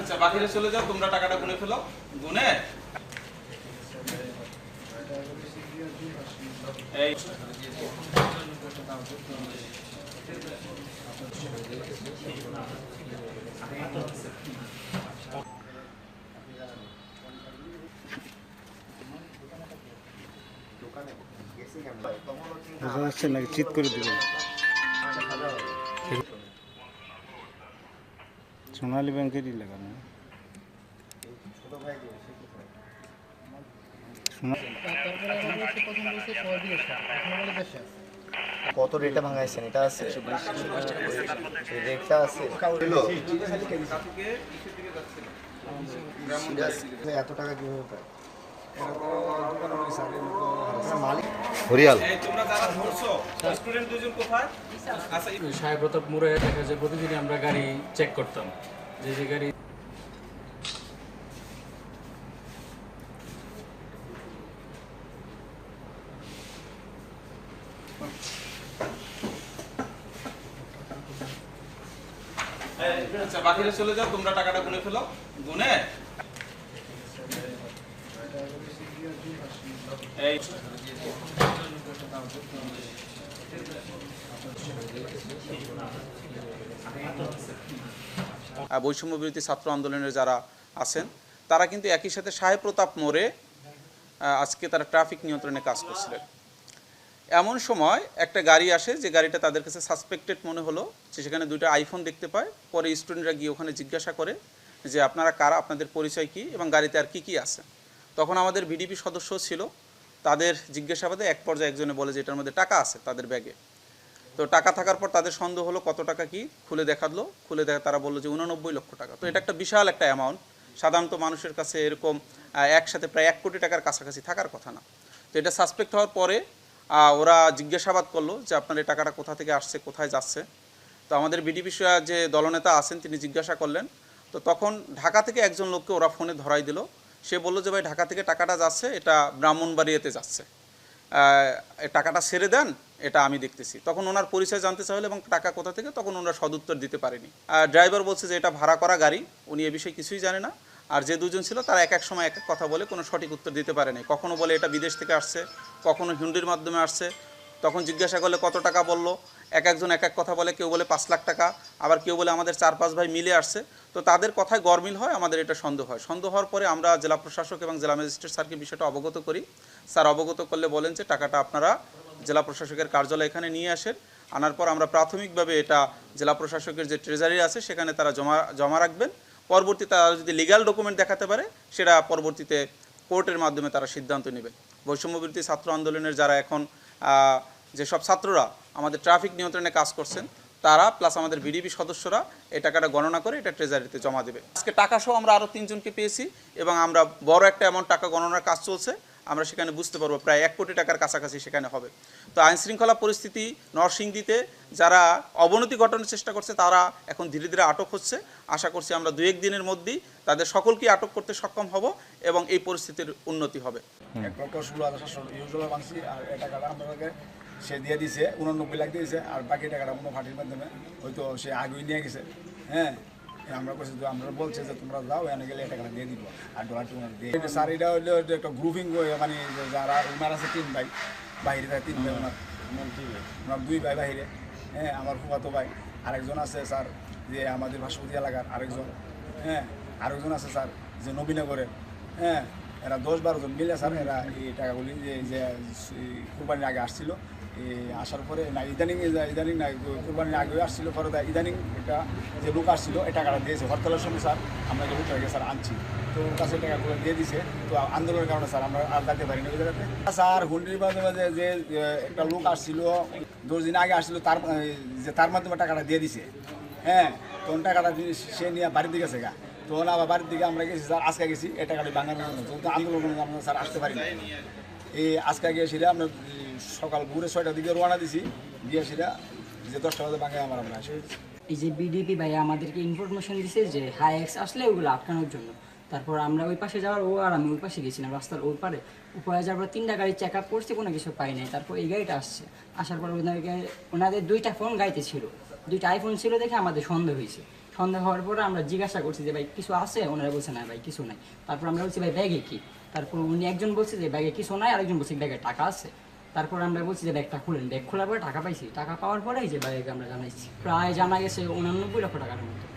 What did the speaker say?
আচ্ছা বাকিরা চলে যাও, তোমরা টাকাটা গুনে ফেলো। গুনে? এই। বোঝা যাচ্ছে নাকি চিৎ করে দিবেন সোনালী ব্যাংকেরই লাগানো কত রেটে ভাঙাইছেন? এটা আছে? রেটটা আছে? এত টাকা কীভাবে পায়? হরিয়াল। আচ্ছা সাহেব প্রতাপ মোড়ে দেখা যায় প্রতিদিনই আমরা গাড়ি চেক করতাম। যে যে গাড়ি আচ্ছা বাকিরা চলে যাও তোমরা টাকাটা গুনে ফেলো। গুনে বৈষম্য বিরোধী ছাত্র আন্দোলনের যারা আছেন, তারা কিন্তু একই সাথে সাহেব প্রতাপ মোড়ে আজকে তারা ট্রাফিক নিয়ন্ত্রণে কাজ করছিলেন। এমন সময় একটা গাড়ি আসে, যে গাড়িটা তাদের কাছে সাসপেক্টেড মনে হলো, যে সেখানে দুইটা আইফোন দেখতে পায়। পরে স্টুডেন্টরা গিয়ে ওখানে জিজ্ঞাসা করে যে, আপনারা কারা? আপনাদের পরিচয় কি? এবং গাড়িতে আর কি কি আছে? তখন আমাদের ভিডিপি সদস্য ছিল, তাদের জিজ্ঞাসাবাদে এক পর্যায়ে একজনে বলে যে এটার মধ্যে টাকা আছে তাদের ব্যাগে। তো টাকা থাকার পর তাদের সন্দেহ হলো কত টাকা কি খুলে দেখাল, খুলে দেখা তারা বলল যে উনানব্বই লক্ষ টাকা। তো এটা একটা বিশাল একটা অ্যামাউন্ট সাধারণত মানুষের কাছে এরকম একসাথে প্রায় এক কোটি টাকার কাছাকাছি থাকার কথা না। তো এটা সাসপেক্ট হওয়ার পরে ওরা জিজ্ঞাসাবাদ করল যে আপনার এই টাকাটা কোথা থেকে আসছে, কোথায় যাচ্ছে। তো আমাদের বিডিপি যে দলনেতা আছেন তিনি জিজ্ঞাসা করলেন। তো তখন ঢাকা থেকে একজন লোককে ওরা ফোনে ধরাই দিল। সে বলল যে, ভাই, ঢাকা থেকে টাকাটা যাচ্ছে, এটা ব্রাহ্মণবাড়িয়াতে যাচ্ছে। টাকাটা সেরে দেন, এটা আমি দেখতেছি। তখন ওনার পরিচয় জানতে চাইলে এবং টাকা কোথা থেকে, তখন ওনারা সদুত্তর দিতে পারেনি। আর ড্রাইভার বলছে যে, এটা ভাড়া করা গাড়ি, উনি এ বিষয়ে কিছুই জানে না। আর যে দুজন ছিল, তারা এক এক সময় এক এক কথা বলে, কোনো সঠিক উত্তর দিতে পারেনি কখনো বলে, এটা বিদেশ থেকে আসছে। কখনো হিন্দির মাধ্যমে আসছে। তখন জিজ্ঞাসা করলে, কত টাকা? বলল। এক একজন এক এক কথা বলে, কেউ বলে পাঁচ লাখ টাকা, আবার কেউ বলে আমাদের চার পাঁচ ভাই মিলে আসছে। তো তাদের কথায় গরমিল হয়, আমাদের এটা সন্দেহ হয়। সন্দেহ হওয়ার পরে আমরা জেলা প্রশাসক এবং জেলা ম্যাজিস্ট্রেট স্যারকে বিষয়টা অবগত করি। স্যার অবগত করলে বলেন যে টাকাটা আপনারা জেলা প্রশাসকের কার্যালয় এখানে নিয়ে আসেন। আনার পর আমরা প্রাথমিকভাবে এটা জেলা প্রশাসকের যে ট্রেজারি আছে, সেখানে তারা জমা জমা রাখবেন। পরবর্তী তারা যদি লিগ্যাল ডকুমেন্ট দেখাতে পারে, সেটা পরবর্তীতে কোর্টের মাধ্যমে তারা সিদ্ধান্ত নেবে। বৈষম্যবৃত্তি ছাত্র আন্দোলনের যারা এখন আহ, যেসব ছাত্ররা আমাদের ট্রাফিক নিয়ন্ত্রণে কাজ করছেন তারা প্লাস আমাদের বিডিবি সদস্যরা এই টাকাটা গণনা করে এটা ট্রেজারিতে জমা দেবে। আজকে টাকা সহ আমরা আরও তিনজনকে পেয়েছি এবং আমরা বড় একটা এমন টাকা গণনার কাজ চলছে। আমরা সেখানে বুঝতে পারব, প্রায় এক কোটি টাকার কাছাকাছি সেখানে হবে। তো আইন শৃঙ্খলা পরিস্থিতি নরসিংদীতে যারা অবনতি ঘটানোর চেষ্টা করছে, তারা এখন ধীরে ধীরে আটক হচ্ছে। আশা করছি আমরা দু এক দিনের মধ্যেই তাদের সকলকে আটক করতে সক্ষম হব এবং এই পরিস্থিতির উন্নতি হবে। সে দিয়ে দিছে, উনানব্বই লাখ দিয়েছে, আর বাকি টাকাটা কোনো পার্টির মাধ্যমে হয়তো সে আগুই নিয়ে গেছে। হ্যাঁ? আমরা কইছি তো আমরা বলছে যে তোমরা যাও এনে গেলে এই দিয়ে দিব। আর ডলার টুলার দিয়ে। এটা হইল একটা গ্রুপিং মানে যারা ওনার আছে তিন ভাই, বাইরে থাকে তিন ভাই ওনার ওনার দুই ভাই বাইরে হ্যাঁ আমার ফুফাতো ভাই, আরেকজন আছে স্যার, যে আমাদের ভাস্পতি এলাকার আরেকজন হ্যাঁ আরেকজন আছে স্যার, যে নবীনগরের হ্যাঁ এরা দশ বারো জন মিলে স্যার, এরা এই টাকাগুলি যে যে কোরবানির আগে আসছিল আসার পরে না, ইদানিং ইদানিং না কোরবানির আগে আসছিল, পরে ইদানিং এটা যে লোক আসছিল এই টাকাটা দিয়েছে। হরতালের সময় স্যার, আমরা যে লোকটাকে স্যার, আনছি। তো কাছে টাকাগুলো দিয়ে দিছে। তো আন্দোলনের কারণে, স্যার, আমরা আর থাকতে পারিনি ওই জায়গাতে। স্যার, হুন্ডির মাঝে মাঝে যে একটা লোক আসছিল, দশ দিন আগে আসছিল, তার যে তার মাধ্যমে টাকাটা দিয়ে দিছে। হ্যাঁ তখন টাকাটা সে নিয়ে বাড়ির দিকে গেছে গা। তখন আবার বাড়ির দিকে আমরা গেছি, স্যার, আজকে গেছি এই টাকাটি বাঙালি আন্দোলন আমরা, স্যার, আসতে পারি এই আজকে গিয়েছিলাম, আমরা সকাল ভোরে ছয়টার দিকে রওনা দিছি। গিয়েছিলাম যে দশটা বাজে বাঙালি আমার আমরা আসে। এই যে বিডিপি ভাই আমাদেরকে ইনফরমেশন দিছে যে হাই এক্স আসলে ওগুলো আটকানোর জন্য। তারপর আমরা ওই পাশে যাওয়ার ও আর আমি ওই পাশে গেছিলাম, রাস্তার ওই পারে। উপরে যাওয়ার তিনটা গাড়ি চেক আপ করছে, কোনো কিছু পাই নাই। তারপর এই গাড়িটা আসছে। আসার পর ওনাদেরকে ওনাদের দুইটা ফোন গাড়িতে ছিল। দুইটা আইফোন ছিল দেখে আমাদের সন্দেহ হয়েছে। সন্ধ্যা হওয়ার পরে আমরা জিজ্ঞাসা করছি যে, ভাই, কিছু আছে? ওনারা বলছে, না ভাই, কিছু নাই। তারপর আমরা বলছি, ভাই, ব্যাগে কি? তারপর উনি একজন বলছে যে, ব্যাগে কিছু নাই। আরেকজন বলছে, ব্যাগে টাকা আছে। তারপর আমরা বলছি যে ব্যাগটা খুলেন। ব্যাগ খোলার পরে টাকা পাইছি। টাকা পাওয়ার পরেই যে ব্যাগ আমরা জানাইছি। প্রায় জানা গেছে উনানব্বই লক্ষ টাকার মতো।